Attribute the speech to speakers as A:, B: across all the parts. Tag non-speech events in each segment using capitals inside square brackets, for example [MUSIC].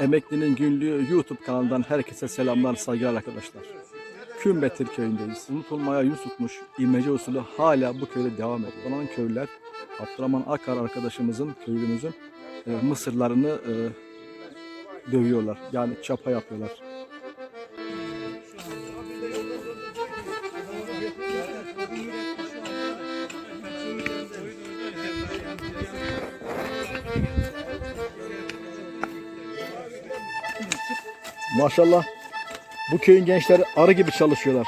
A: Emeklinin Günlüğü YouTube kanalından herkese selamlar, saygılar arkadaşlar. Kümbetir köyündeyiz. Unutulmaya yüz tutmuş imece usulü hala bu köyde devam ediyor. Olan köylüler Abdurrahman Akar arkadaşımızın, köylümüzün e, mısırlarını e, dövüyorlar. Yani çapa yapıyorlar. Maşallah bu köyün gençleri arı gibi çalışıyorlar.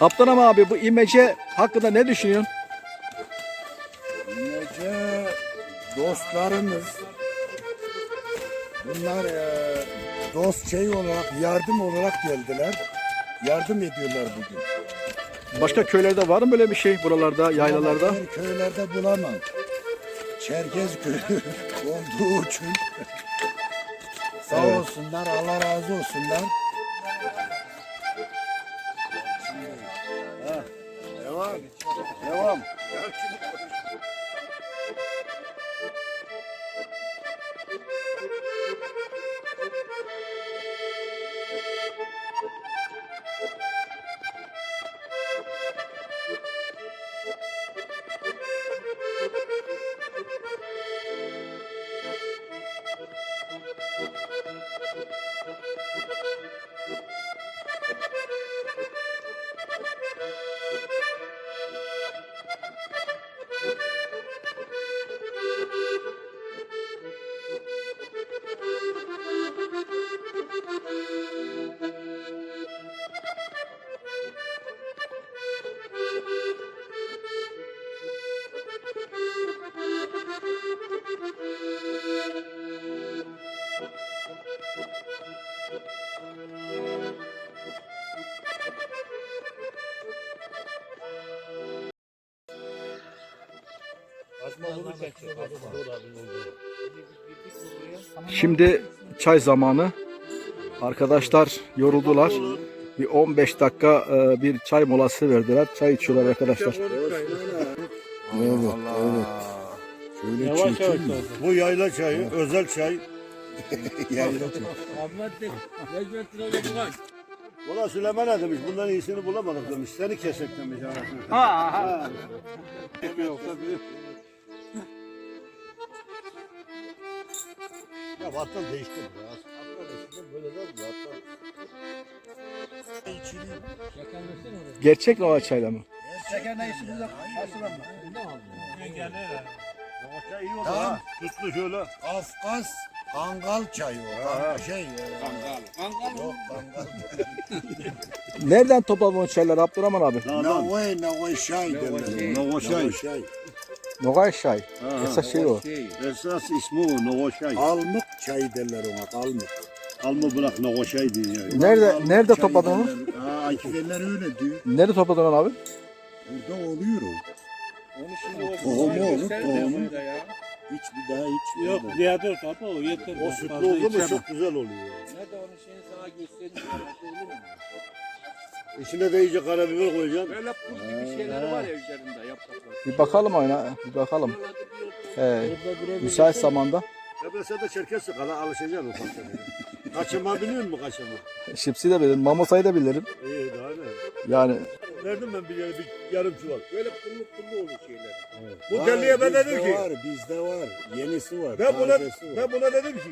A: Abdurrahman abi bu imece hakkında ne düşünüyorsun?
B: Nece dostlarımız bunlar e, dost şey olarak yardım olarak geldiler. Yardım ediyorlar bugün.
A: Başka köylerde var mı böyle bir şey buralarda, yaylalarda?
B: Diğer köylerde bulamam. Çerkez köyü [LAUGHS] olduğu için sağ
A: Evet.
B: olsunlar Allah razı olsunlar. Devam. Devam.
A: Şimdi çay zamanı. Arkadaşlar yoruldular. Bir 15 dakika e, bir çay molası verdiler. Çay içiyorlar arkadaşlar.
B: Evet, evet. Şöyle
C: Yavaş yavaş.
D: Bu yayla çayı, özel çay. [LAUGHS]
B: Yayla
C: Hoca bak.
D: Valla Süleyman demiş, bundan iyisini bulamadık demiş. Seni kesek demiş.
C: Ha ha. Yoksa bir
D: Ya battal değişti biraz.
A: Gerçek normal çayla mı?
C: Şeker ne işi burada? Asılan mı? Bunda mı aldın?
D: Yavaş çay iyi oldu
B: Tamam.
D: ha. Sütlü şöyle.
B: Kafkas Kangal çayı o.
D: Ha.
B: Şey, e, yok Kangal. [LAUGHS]
A: Nereden topladın o çayları Abdurrahman abi?
D: Dağdan.
B: Navay Navay çay derler.
D: Novoşay.
B: çay.
A: Nogay çay. Esas şey o.
D: Esas ismi o, Novoşay.
B: Almık çay derler ona. Almık.
D: Alma bırak Novoşay diye yani.
A: Nerede
B: Almık
A: nerede
B: çayı
A: topladın onu?
B: derler. Ha, Akideler öyle diyor.
A: Nerede topladın onu abi?
B: Burada oluyor o.
C: Onu şimdi
B: Tohumu olur,
C: göster de
B: tohumu.
C: burada ya.
B: Hiç bir daha hiç.
C: Yok diğer kapı o yeter.
D: O sütlü oldu mu çok güzel oluyor.
C: Nerede onun şeyini sana göstereyim. Olur mu?
D: İçine de iyice karabiber koyacaksın.
C: Böyle pul gibi şeyler var ya üzerinde yapraklar.
A: Bir bakalım oyna. Bir bakalım. He,
C: Orada
A: müsait zamanda.
D: Ya ben sen de çerkez sıkala alışacaksın ufaktan. ya. Kaçırma biliyor musun kaçırma?
A: Şipsi de bilirim. Mamosayı da bilirim.
D: İyi daha ne?
A: Yani
D: Verdim ben bir, bir yarım çuval.
C: Böyle pullu pullu olur şeyler.
D: Bu deliye ben dedim ki.
B: Var, bizde var. Yenisi var.
D: Ben buna,
B: tazesi var.
D: ben buna dedim ki.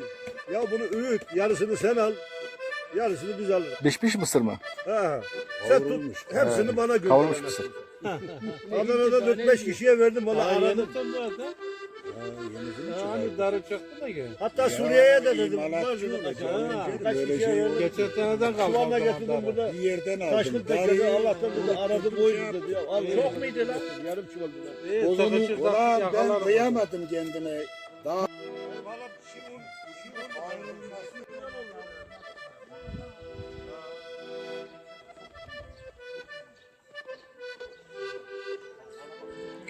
D: Ya bunu öğüt. Yarısını sen al. Yarısını biz alırız.
A: pişmiş mısır mı?
D: Ha. Sen tut. Hepsini bana gönder.
A: Kavrulmuş mısır.
D: Adana'da 4-5 kişiye verdim. Valla aradım.
C: Burada. Hani darı çıktı da gel.
D: Hatta Suriye'ye de dedim. kaç- kişiye
B: şey
D: verdim.
C: Geçen seneden kaldı. O zaman
D: getirdim burada.
B: Bir yerden aldım.
D: Taşkın tekeri
B: Darıyı
D: Allah'tan dedi aradım oydu dedi.
C: Evet.
D: çok muydu lan? Yarım çuval
C: sıkışır da
B: ulan ben kıyamadım kendine. Daha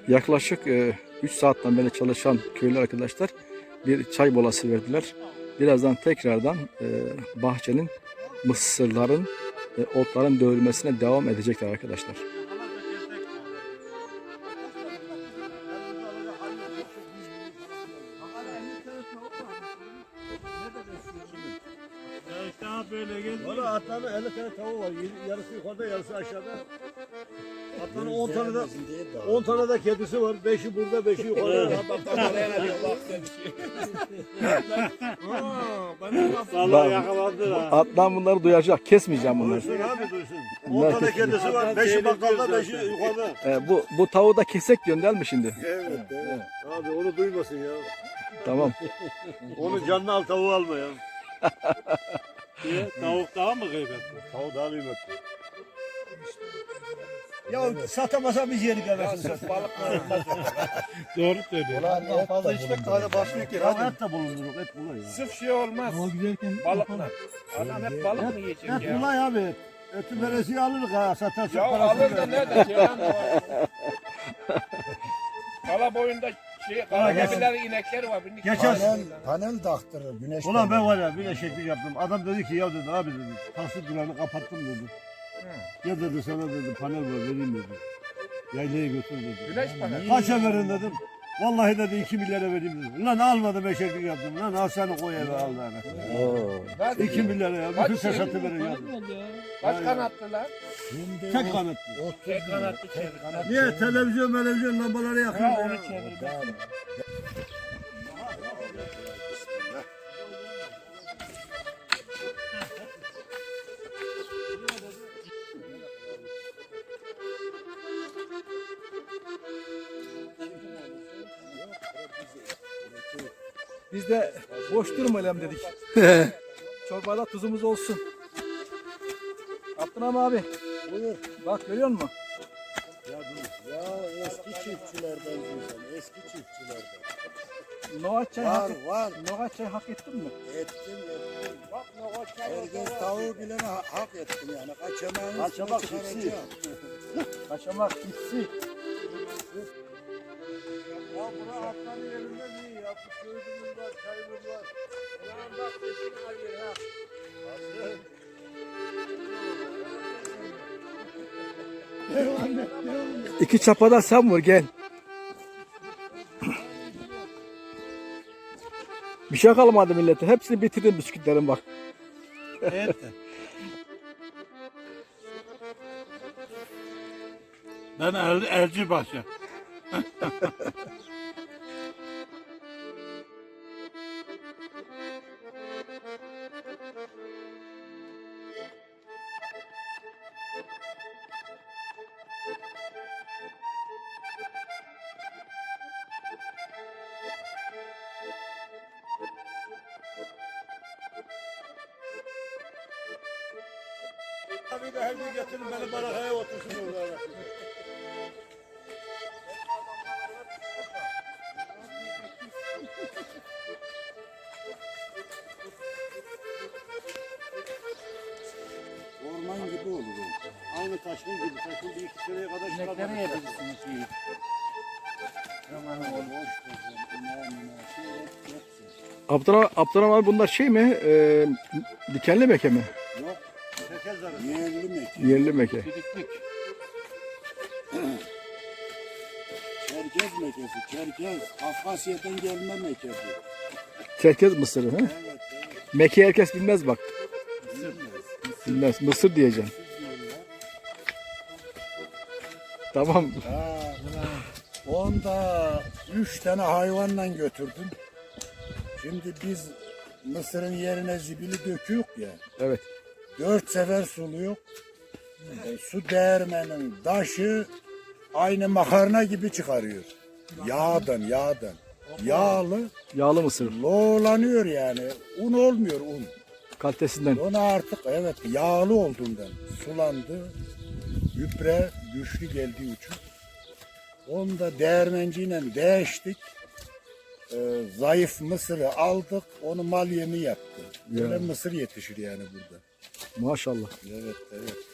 A: Yaklaşık e, 3 saatten beri çalışan köylü arkadaşlar bir çay molası verdiler. Birazdan tekrardan e, bahçenin mısırların, otların dövülmesine devam edecekler arkadaşlar.
C: böyle geldi.
D: Valla atlarda 50 tane tavuğu var. Yarısı yukarıda, yarısı aşağıda. Atların 10 tane de 10 tane de kedisi var. 5'i burada 5'i yukarıda.
C: Vallahi yakalandı ha.
A: Atlan bunları duyacak. Kesmeyeceğim bunları.
D: Duysun abi duysun. 10
A: Bunlar
D: tane
A: kesin.
D: kedisi var. 5'i bakkalda 5'i yukarıda.
A: Ee, bu bu tavuğu da kesek değil mi şimdi?
D: Evet, evet. Abi onu duymasın ya.
A: Tamam.
D: Onu canlı al tavuğu alma ya.
C: Niye? Tavuk daha mı kıymetli?
D: Tavuğu daha kıymetli. Ya satamasa biz yedik satayım. [LAUGHS]
C: Doğru söylüyor.
B: Ulan fazla içmek daha da başlıyor ki.
D: Ya et de bulunduruk et bulay ya.
C: Sırf şey olmaz. Balıkla. Adam hep balık mı yiyecek
D: Et
C: ya?
D: bulay abi et. Eti veresiye alırız ha satarsak
C: Ya
D: parasını
C: alır da
D: veririz.
C: nerede Ceylan? Kala boyunda şey, kala
D: geç-
C: gebiler inekleri var. Birini
D: Geçen-
B: Panel, panel taktırır güneş.
D: Ulan ben var ya bir eşeklik yaptım. Adam dedi ki ya dedi abi dedi. Taksi duranı kapattım dedi. Ya dedi sana dedi panel var vereyim dedi. Yaylaya götür dedi.
C: Güneş paneli.
D: Kaça verin dedim. Vallahi dedi 2 milyara vereyim dedim. Lan almadım eşeklik yaptım. Lan al seni koy eve al lan. 2 milyara ya. Bütün fesatı verin ya.
C: Kaç kanatlılar?
B: Şimdi
D: Tek kanatlı.
C: Tek kanatlı
B: tek
C: çevir.
D: Niye televizyon televizyon lambaları yakıyor ya.
C: onu çevir.
A: Biz de boş durmayalım dedik. [LAUGHS] Çorbada tuzumuz olsun. Abdurrahman abi.
B: Buyur.
A: Bak görüyor musun?
B: Ya eski çiftçilerden diyorsun. Eski çiftçilerden.
A: Noah çay hak,
B: Var
A: et,
B: var.
A: Noah çay hak ettin mi?
B: Ettim ettim. Herkes tavuğu bilene ha- hak ettim yani.
D: Kaçamak gitsin.
B: çıkaracağım.
A: Kaçamak
D: Bu köylümüz var, çayımız var. Ulan bak sesini ayır ha.
A: İki çapada sen vur gel. Bir şey kalmadı millete. Hepsini bitirdim bisküvitlerin bak.
C: Evet. Ben el, elci başı. [LAUGHS]
D: Abi de her gün getirin beni barakaya otursun orada.
B: Orman gibi olur o.
D: Aynı taşkın gibi. Taşkın bir iki seneye kadar çıkartmak.
C: İnekleri yedirsiniz iyi.
B: Boş kızım. İnan inan. Şey et, hepsi.
A: Abdurrahman, abi bunlar şey mi? Ee, dikenli meke mi?
B: Yerli meki.
A: Yerli meke.
B: Çerkez mekesi. Çerkez. Kafkasya'dan gelme meke bu.
A: Çerkez mısırı. He?
B: Evet evet.
A: Meke herkes bilmez bak.
B: Bilmez.
A: Bilmez. Mısır diyeceğim. Tamam.
B: Ha, onda üç tane hayvanla götürdüm. Şimdi biz mısırın yerine zibili döküyoruz ya.
A: Evet.
B: Dört sefer suluyor. E, su değirmenin taşı aynı makarna gibi çıkarıyor. Yağdan, yağdan. Yağlı,
A: Yağlı mısır.
B: loğlanıyor yani. Un olmuyor un.
A: Kalitesinden.
B: Onu artık evet yağlı olduğundan sulandı. Gübre güçlü geldiği için. Onu da değirmenciyle değiştik. Ee, zayıf mısırı aldık. Onu mal yemi yaptı. Böyle
A: Ya.
B: mısır yetişir yani burada.
A: Maşallah.
B: Evet evet.